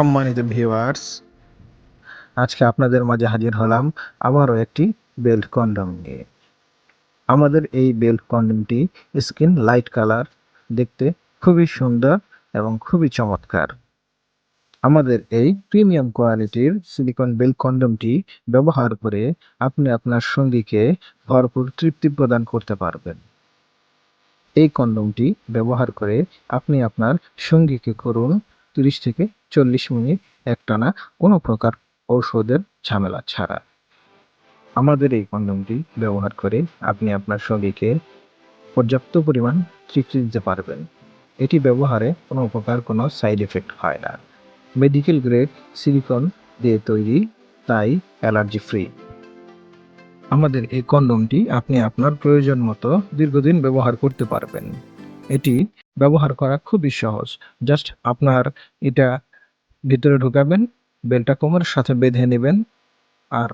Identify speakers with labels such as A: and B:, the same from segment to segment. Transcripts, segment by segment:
A: সম্মানিত ভিউয়ার্স আজকে আপনাদের মাঝে হাজির হলাম আবারও একটি বেল্ট কন্ডম নিয়ে। আমাদের এই বেল্ট কন্ডমটি স্কিন লাইট কালার দেখতে খুবই সুন্দর এবং খুবই চমৎকার। আমাদের এই প্রিমিয়াম কোয়ালিটির সিলিকন বেল্ট কন্ডমটি ব্যবহার করে আপনি আপনার সঙ্গীকে ভরপুর তৃপ্তি প্রদান করতে পারবেন। এই কন্ডমটি ব্যবহার করে আপনি আপনার সঙ্গীকে করুন তিরিশ থেকে চল্লিশ মিনিট একটানা কোনো প্রকার ঔষধের ঝামেলা ছাড়া। আমাদের এই কন্ডমটি ব্যবহার করে আপনি আপনার সঙ্গীকে পর্যাপ্ত পরিমাণ তৃপ্তি দিতে পারবেন। এটি ব্যবহারে কোনো প্রকার কোনো সাইড এফেক্ট হয় না। মেডিকেল গ্রেড সিলিকন দিয়ে তৈরি, তাই অ্যালার্জি ফ্রি। আমাদের এই কন্ডমটি আপনি আপনার প্রয়োজন মতো দীর্ঘদিন ব্যবহার করতে পারবেন। এটি ব্যবহার করা খুবই সহজ। জাস্ট আপনার এটা ভিতরে ঢুকাবেন, বেলটা কোমরের সাথে বেঁধে নেবেন আর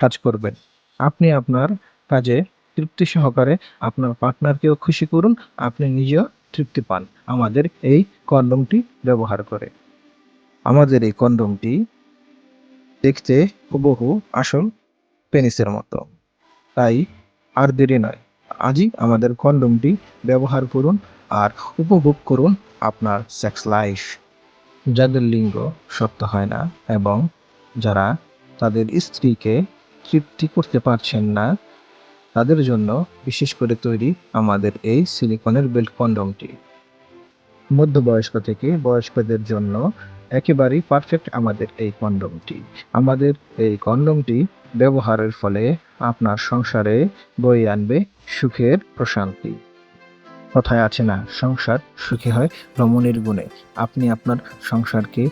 A: টাচ করবেন। আপনি আপনার কাজে তৃপ্তি সহকারে আপনার পার্টনারকেও খুশি করুন, আপনি নিজেও তৃপ্তি পান। আমাদের এই কন্ডমটি ব্যবহার করে। আমাদের এই কন্ডমটি দেখতে হুবহু আসল পেনিসের মতো। তাই আর দেরি নয়। আজই আমাদের কন্ডমটি ব্যবহার করুন আর উপভোগ করুন আপনার সেক্স লাইফ যাদের লিঙ্গ সত্য হয় না এবং যারা তাদের স্ত্রীকে তৃপ্তি করতে পারছেন না, তাদের জন্য বিশেষ করে তৈরি আমাদের এই সিলিকনের বেল্ট কন্ডমটি। মধ্যবয়স্ক থেকে বয়স্কদের জন্য একেবারেই পারফেক্ট আমাদের এই কন্ডমটি। আমাদের এই কন্ডমটি ব্যবহারের ফলে আপনার সংসারে বয়ে আনবে সুখের প্রশান্তি। কথায় আছে না, সংসার সুখী হয় রমণীর গুণে। আপনি আপনার সংসারকে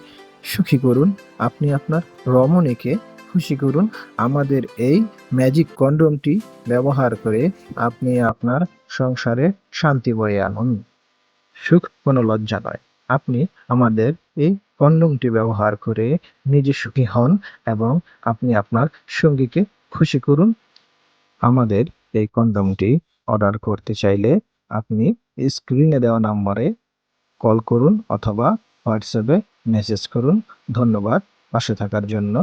A: সুখী করুন, আপনি আপনার রমণীকে খুশি করুন। আমাদের এই ম্যাজিক কন্ডমটি ব্যবহার করে আপনি আপনার সংসারে শান্তি বয়ে আনুন। সুখ কোনো লজ্জা নয়। আপনি আমাদের এই কন্ডমটি ব্যবহার করে নিজে সুখী হন এবং আপনি আপনার সঙ্গীকে খুশি করুন। আমাদের এই কন্ডমটি অর্ডার করতে চাইলে আপনি স্ক্রিনে দেওয়া নম্বরে কল করুন অথবা হোয়াটসঅ্যাপে মেসেজ করুন। ধন্যবাদ। পাশে থাকার জন্য।